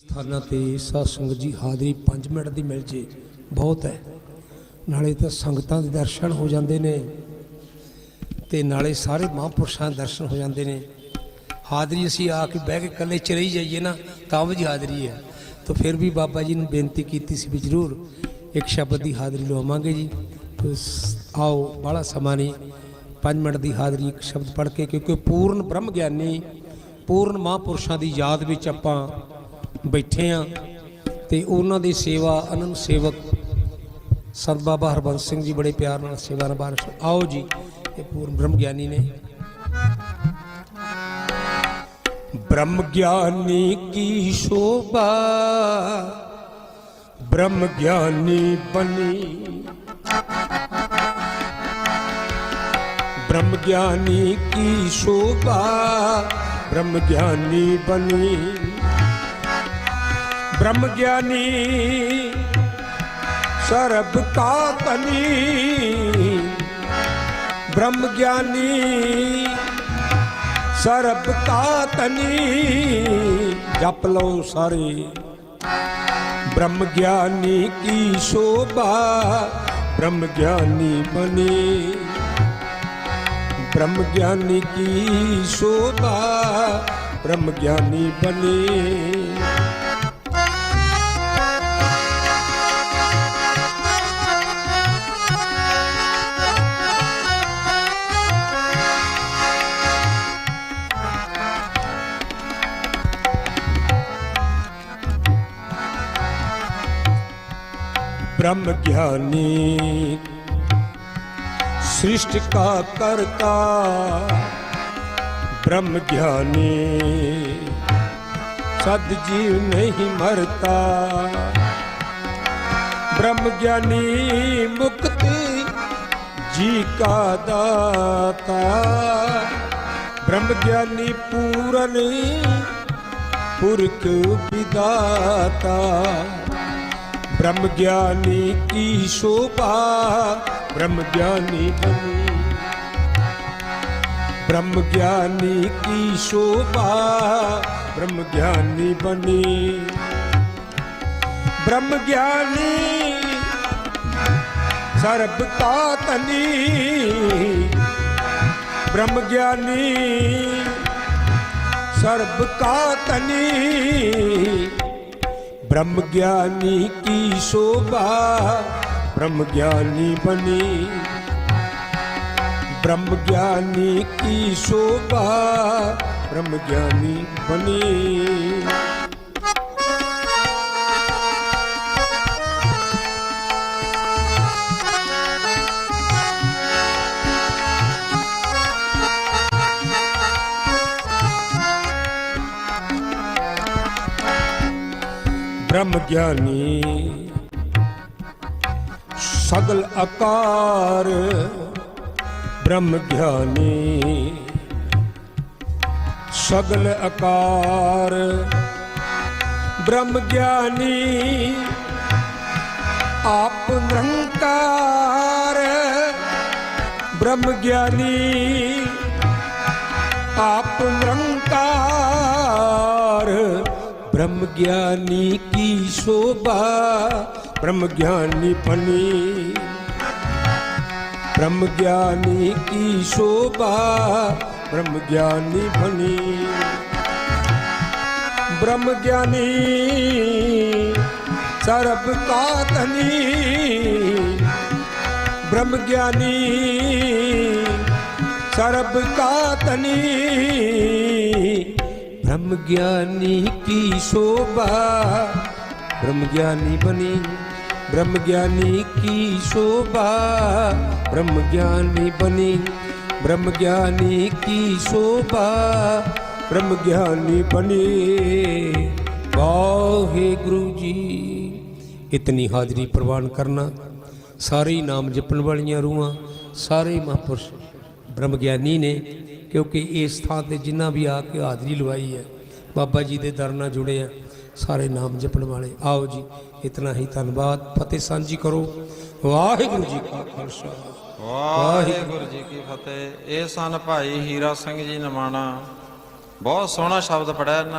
ਸਥਾਨਾਂ ਤੇ ਸਾਧ ਸੰਗਤ ਜੀ ਹਾਜ਼ਰੀ 5 ਮਿੰਟ ਦੀ ਮਿਲ ਜੇ, ਬਹੁਤ ਹੈ। ਨਾਲੇ ਤਾਂ ਸੰਗਤਾਂ ਦੇ ਦਰਸ਼ਨ ਹੋ ਜਾਂਦੇ ਨੇ ਤੇ ਨਾਲੇ ਸਾਰੇ ਮਹਾਂਪੁਰਸ਼ਾਂ ਦੇ ਦਰਸ਼ਨ ਹੋ ਜਾਂਦੇ ਨੇ। ਹਾਜ਼ਰੀ ਅਸੀਂ ਆ ਕੇ ਬਹਿ ਕੇ ਇਕੱਲੇ ਚਲੇ ਹੀ ਜਾਈਏ ਨਾ, ਤਾਂ ਵੀ ਹਾਜ਼ਰੀ ਹੈ। ਤਾਂ ਫਿਰ ਵੀ ਬਾਬਾ ਜੀ ਨੂੰ ਬੇਨਤੀ ਕੀਤੀ ਸੀ ਵੀ ਜ਼ਰੂਰ ਇੱਕ ਸ਼ਬਦ ਦੀ ਹਾਜ਼ਰੀ ਲਵਾਵਾਂਗੇ ਜੀ। ਆਓ ਬਾਹਲਾ ਸਮਾਂ ਨਹੀਂ 5 ਮਿੰਟ ਦੀ ਹਾਜ਼ਰੀ ਇੱਕ ਸ਼ਬਦ ਪੜ੍ਹ ਕੇ, ਕਿਉਂਕਿ ਪੂਰਨ ਬ੍ਰਹਮ ਗਿਆਨੀ ਪੂਰਨ ਮਹਾਂਪੁਰਸ਼ਾਂ ਦੀ ਯਾਦ ਵਿੱਚ ਆਪਾਂ ਬੈਠੇ ਆ ਤੇ ਉਹਨਾਂ ਦੀ ਸੇਵਾ ਅਨੰਦ ਸੇਵਕ ਸੰਤ ਬਾਬਾ ਹਰਬੰਸ ਸਿੰਘ ਜੀ ਬੜੇ ਪਿਆਰ ਨਾਲ ਸੇਵਾ ਨਿਭਾ ਰਹੇ ਆਓ ਜੀ, ਇਹ ਪੂਰਨ ਬ੍ਰਹਮ ਗਿਆਨੀ ਨੇ। ਬ੍ਰਹਮ ਗਿਆਨੀ ਕੀ ਸ਼ੋਭਾ, ਬ੍ਰਹਮ ਗਿਆਨੀ ਬਣੀ। ਬ੍ਰਹਮ ਗਿਆਨੀ ਕੀ ਸ਼ੋਭਾ, ਬ੍ਰਹਮ ਗਿਆਨੀ ਬਣੀ। ਬ੍ਰਹਮ ਗਿਆਨੀ, ਸਰਬ ਕਾ ਤਨੀ ਬ੍ਰਹਮ ਗਿਆਨੀ, ਸਰਬ ਕਾ ਤਨੀ ਜਪ ਲਓ ਸਾਰੇ। ਬ੍ਰਹਮ ਗਿਆਨੀ ਕੀ ਸ਼ੋਭਾ, ਬ੍ਰਹਮ ਗਿਆਨੀ ਬਨੇ ਬ੍ਰਹਮ ਗਿਆਨੀ ਕੀ ਸ਼ੋਭਾ, ਬ੍ਰਹਮ ਗਿਆਨੀ ਬਨੇ ब्रह्म ज्ञानी सृष्टि का करता ब्रह्म ज्ञानी सदजीव नहीं मरता ब्रह्म ज्ञानी मुक्ति जी का दाता ब्रह्म ज्ञानी पूरन पुरख विदाता ਬ੍ਰਹਮ ਗਿਆਨੀ ਕੀ ਸ਼ੋਭਾ, ਬ੍ਰਹਮ ਗਿਆਨੀ ਕੀ ਬ੍ਰਹਮ ਗਿਆਨੀ ਕੀ ਸ਼ੋਭਾ, ਬ੍ਰਹਮ ਗਿਆਨੀ ਬਣੀ। ਬ੍ਰਹਮ ਗਿਆਨੀ, ਸਰਬ ਕਾ ਤਨੀ ਬ੍ਰਹਮ ਗਿਆਨੀ, ਸਰਬ ਕਾ ਤਨੀ ब्रह्म ज्ञानी की शोभा ब्रह्म ज्ञानी बनी ब्रह्म ज्ञानी की शोभा ब्रह्म ज्ञानी बनी ਬ੍ਰਹਮ ਗਿਆਨੀ। ਸਗਲ ਆਕਾਰ ਬ੍ਰਹਮ ਗਿਆਨੀ। ਸਗਲ ਆਕਾਰ ਬ੍ਰਹਮ ਗਿਆਨੀ। ਆਪ ਨਿਰੰਕਾਰ ਬ੍ਰਹਮ ਗਿਆਨੀ। ਆਪ ਨਿਰੰਕਾਰ ब्रह्म ज्ञानी की शोभा ब्रह्म ज्ञानी बनी। ब्रह्म ज्ञानी की शोभा ब्रह्म ज्ञानी बनी। ब्रह्म ज्ञानी सर्व का धनी। ब्रह्म ज्ञानी सर्व का तनी ब्रह्म ज्ञानी की शोभा ब्रह्म ज्ञानी बनी ब्रह्म ज्ञानी की शोभा ब्रह्म ज्ञानी बनी ब्रह्म ज्ञानी की शोभा ब्रह्म ज्ञानी बनी वाहे गुरु जी इतनी हाजरी प्रवान करना ਸਾਰੇ ਹੀ ਨਾਮ ਜਪਣ ਵਾਲੀਆਂ ਰੂਹਾਂ ਸਾਰੇ ਹੀ ਮਹਾਂਪੁਰਸ਼ ਬ੍ਰਹਮ ਗਿਆਨੀ ਨੇ, ਕਿਉਂਕਿ ਇਸ ਥਾਂ ਤੇ ਜਿੰਨਾ ਵੀ ਆ ਕੇ ਹਾਜ਼ਰੀ ਲਵਾਈ ਹੈ, ਬਾਬਾ ਜੀ ਦੇ ਦਰ ਨਾਲ ਜੁੜੇ ਆ, ਸਾਰੇ ਨਾਮ ਜਪਣ ਵਾਲੇ। ਆਓ ਜੀ, ਇਤਨਾ ਹੀ ਧੰਨਵਾਦ। ਫਤਿਹ ਸਾਂਝੀ ਕਰੋ। ਵਾਹਿਗੁਰੂ ਜੀ ਕਾ ਖਾਲਸਾ। ਵਾਹਿਗੁਰੂ ਜੀ ਕੀ ਫਤਿਹ। ਇਹ ਸਨ ਭਾਈ ਹੀਰਾ ਸਿੰਘ ਜੀ ਨਮਾਣਾ। ਬਹੁਤ ਸੋਹਣਾ ਸ਼ਬਦ ਪੜਿਆ ਇਹਨਾਂ